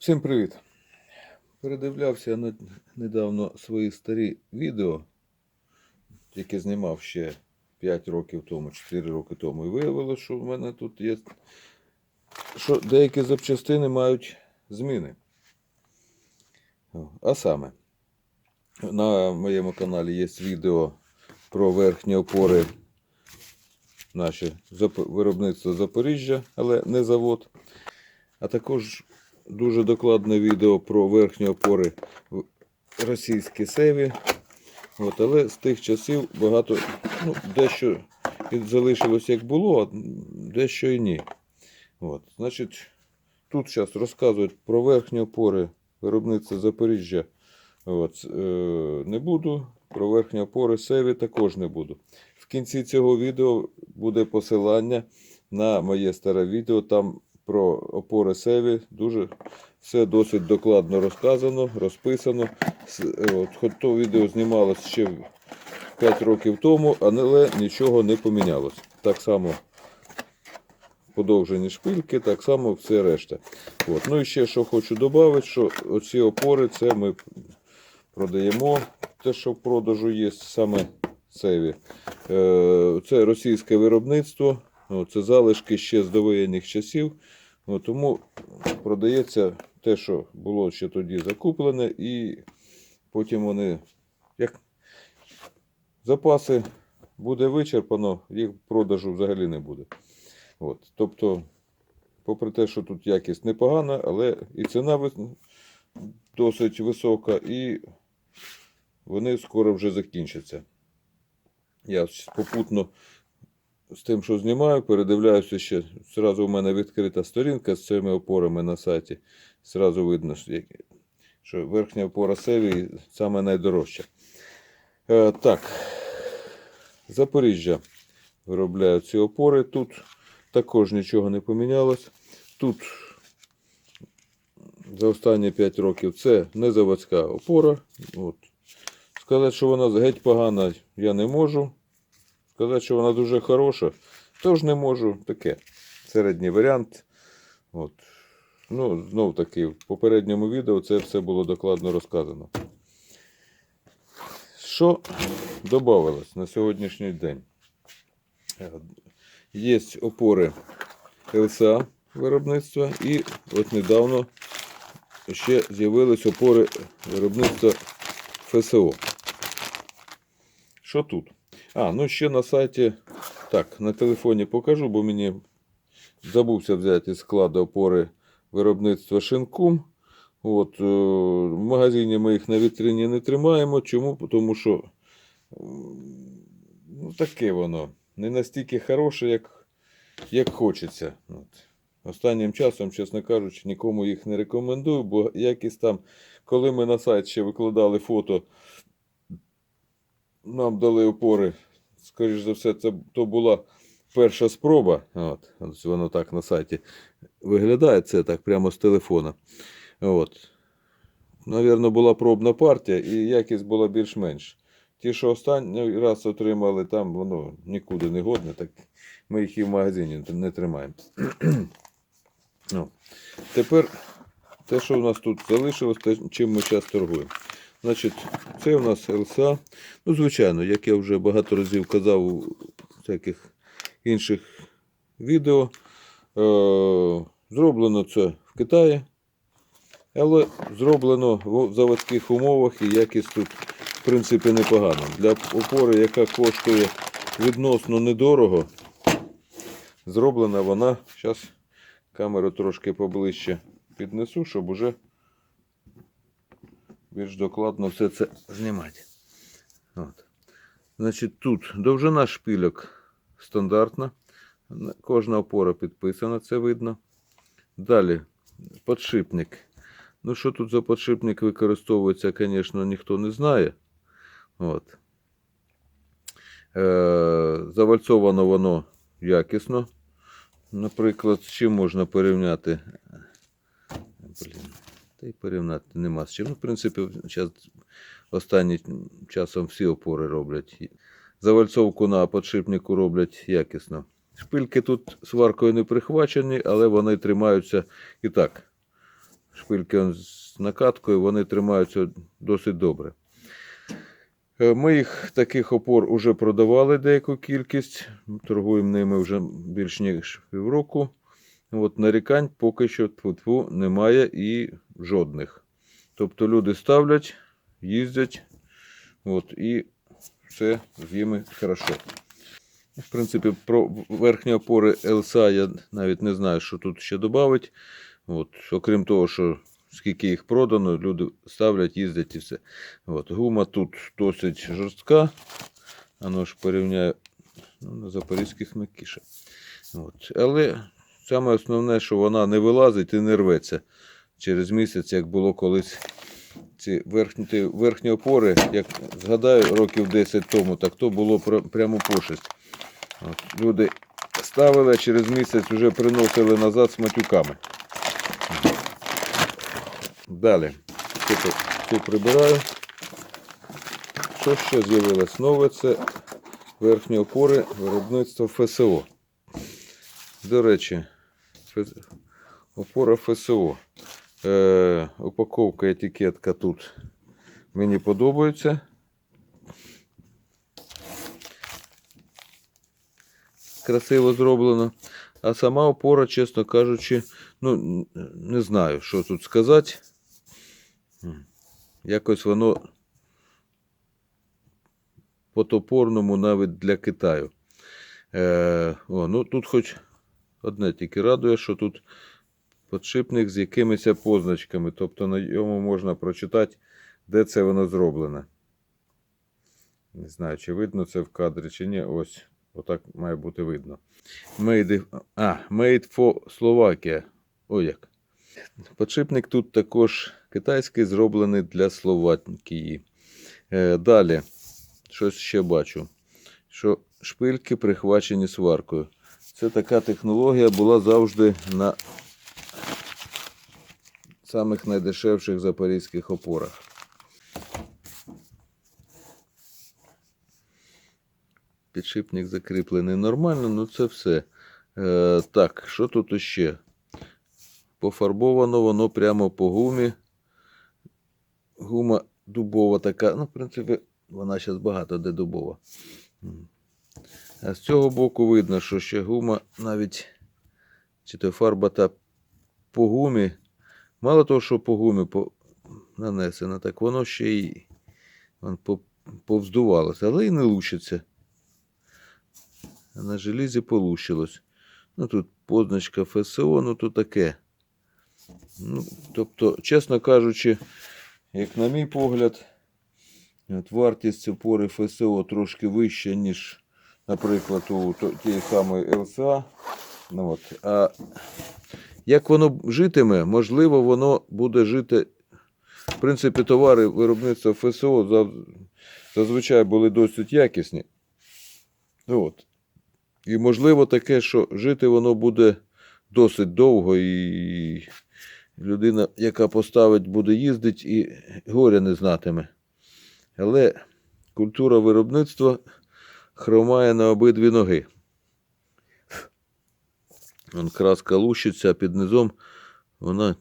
Всім привіт! Передивлявся недавно свої старі відео, які знімав ще 5 років тому, 4 роки тому. І виявилося, що в мене тут є, що деякі запчастини мають зміни. А саме, на моєму каналі є відео про верхні опори наші виробництво Запоріжжя, але не завод. А також дуже докладне відео про верхні опори в російській севі. От, але з тих часів багато, ну, дещо і залишилось як було, а дещо і ні. От, значить, тут зараз розказують про верхні опори виробництва Запоріжжя. От, е, не буду. Про верхні опори севі також не буду. В кінці цього відео буде посилання на моє старе відео. Там про опори севі дуже все досить докладно розказано, розписано. Е, От, хоч то відео знімалось ще 5 років тому, але нічого не помінялось. Так само подовжені шпильки, так само все решта. От. Ну і ще що хочу додати, що оці опори це ми продаємо. Те, що в продажу є саме севі. Е, Це російське виробництво. Це залишки ще з довоєнних часів. О, Тому продається те, що було ще тоді закуплене, і потім вони, як запаси буде вичерпано, їх продажу взагалі не буде. От. Тобто, попри те, що тут якість непогана, але і ціна досить висока, і вони скоро вже закінчаться. Я попутно з тим, що знімаю, передивляюся ще. Зразу у мене відкрита сторінка з цими опорами на сайті. Зразу видно, що верхня опора Севі саме найдорожча. Е, так, Запоріжжя виробляють ці опори. Тут також нічого не помінялось. Тут за останні 5 років це не заводська опора. От. Сказати, що вона геть погана, я не можу. Сказати, що вона дуже хороша, теж не можу. Таке. Середній варіант. От. Ну, знов таки, в попередньому відео це все було докладно розказано. Що додавалось на сьогоднішній день? Є опори ЛСА виробництва і от недавно ще з'явились опори виробництва ФСО. Що тут? А, ну ще на сайті. Так, на телефоні покажу, бо мені забувся взяти із складу опори виробництва Шинкум. От, е, в магазині ми їх на вітрині не тримаємо. Чому? Тому що ну, таке воно. Не настільки хороше, як, як хочеться. От. Останнім часом, чесно кажучи, нікому їх не рекомендую, бо якість там, коли ми на сайт ще викладали фото, нам дали опори. Скоріш за все, це то була перша спроба. От, воно так на сайті виглядає. Це так прямо з телефона. От. Навірно, була пробна партія, і якість була більш-менш. Ті, що останній раз отримали, там воно нікуди не годне, так ми їх і в магазині не тримаємо. Тепер те, що у нас тут залишилось, те, чим ми зараз торгуємо. Значить, це у нас ЛСА. Ну, звичайно, як я вже багато разів казав у всяких інших відео, е- зроблено це в Китаї, але зроблено в заводських умовах і якість тут, в принципі, непогана. Для опори, яка коштує відносно недорого, зроблена вона. Зараз камеру трошки поближче піднесу, щоб уже більш докладно все це знімати. От. Значить, тут довжина шпильок стандартна. Кожна опора підписана, це видно. Далі подшипник. Ну, що тут за подшипник використовується, звісно, ніхто не знає. От. Е, завальцовано воно якісно. Наприклад, з чим можна порівняти? Блін, та й порівняти нема з чим. Ну, в принципі, зараз останнім часом всі опори роблять. Завальцовку на подшипнику роблять якісно. Шпильки тут сваркою не прихвачені, але вони тримаються і так. шпильки з накаткою, вони тримаються досить добре. Е, Ми їх таких опор вже продавали деяку кількість. Торгуємо ними вже більш ніж півроку. От нарікань поки що тьфу немає і жодних. Тобто люди ставлять, їздять, от, і все з ними хорошо. В принципі, про верхні опори ЛСА я навіть не знаю, що тут ще додати. Окрім того, що скільки їх продано, люди ставлять, їздять і все. От, гума тут досить жорстка. Ану ж порівняю ну, на запорізьких м'якіше. От. Але саме основне, що вона не вилазить і не рветься через місяць, як було колись. Ці верхні, верхні опори, як згадаю, років 10 тому, так то було пр- прямо пошесть. От, люди ставили, а через місяць вже приносили назад з матюками. Далі. Це, це прибираю. Що ще з'явилось нове? Це верхні опори виробництва ФСО. До речі, опора ФСО. Е, упаковка, етикетка тут мені подобається. Красиво зроблено. А сама опора, чесно кажучи, ну, не знаю, що тут сказати. Якось воно по топорному навіть для Китаю. Е, о, ну, тут хоч одне тільки радує, що тут подшипник з якимись позначками. Тобто на ньому можна прочитати, де це воно зроблене. Не знаю, чи видно це в кадрі, чи ні. Ось, отак має бути видно. Made, а, made for Slovakia. О як. Подшипник тут також китайський, зроблений для Словакії. Е, далі, щось ще бачу. Що шпильки прихвачені сваркою. Це така технологія була завжди на самих найдешевших запорізьких опорах. Підшипник закріплений нормально, ну це все. Е, так, що тут іще? Пофарбовано воно прямо по гумі. Гума дубова така. Ну, в принципі, вона зараз багато де дубова. А з цього боку видно, що ще гума навіть чи то фарба та по гумі. Мало того, що по гумі по... нанесено, так воно ще й повздувалося, але і не лучиться. А на желізі полущилось. Ну тут позначка ФСО, ну то таке. Ну, тобто, чесно кажучи, як на мій погляд, от вартість опори ФСО трошки вища, ніж, наприклад, у тієї самої ЛСА. Ну, от. А як воно житиме, можливо, воно буде жити. В принципі, товари виробництва ФСО зазвичай були досить якісні. От. І можливо таке, що жити воно буде досить довго, і людина, яка поставить, буде їздити і горя не знатиме. Але культура виробництва хромає на обидві ноги. Вон краска лущиться, а під низом вона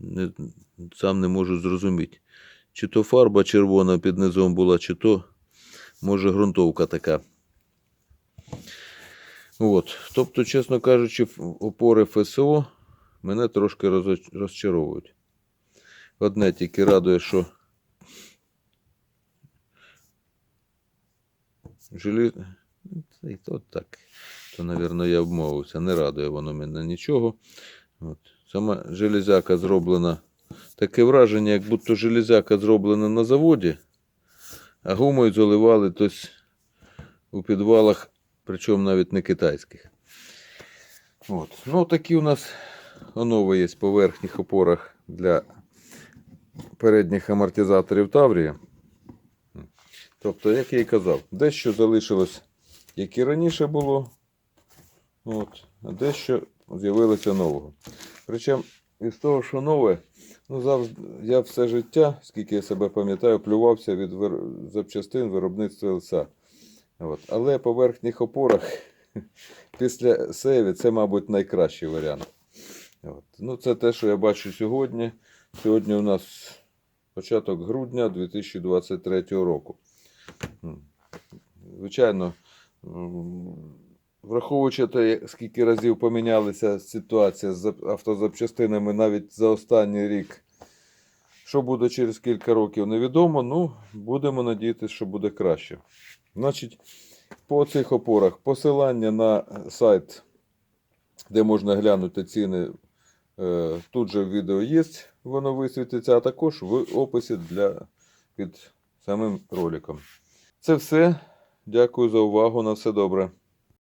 не, сам не можу зрозуміти. Чи то фарба червона під низом була, чи то, може, ґрунтовка така. От. Тобто, чесно кажучи, опори ФСО мене трошки розчаровують. Одне тільки радує, що желіз... Та й то так. То, мабуть, я обмовився. Не радує воно мене нічого. От. Сама железяка зроблена. Таке враження, як будто железяка зроблена на заводі, а гумою заливали тось у підвалах, причому навіть не китайських. От. Ну, такі у нас онови є по верхніх опорах для передніх амортизаторів Таврії. Тобто, як я і казав, дещо залишилось, як і раніше було, от, а дещо з'явилося нового. Причому із того, що нове, ну, завжди, я все життя, скільки я себе пам'ятаю, плювався від вир... запчастин виробництва ЛСА. От. Але по верхніх опорах після Севі це, мабуть, найкращий варіант. От. Ну, це те, що я бачу сьогодні. Сьогодні у нас початок грудня 2023 року. Звичайно, враховуючи те, скільки разів помінялася ситуація з автозапчастинами навіть за останній рік. Що буде через кілька років, невідомо. Ну, будемо надіятися, що буде краще. Значить, по цих опорах посилання на сайт, де можна глянути ціни, е, тут же відео є, воно висвітиться, а також в описі для, під самим роликом. Це все. Дякую за увагу. На все добре.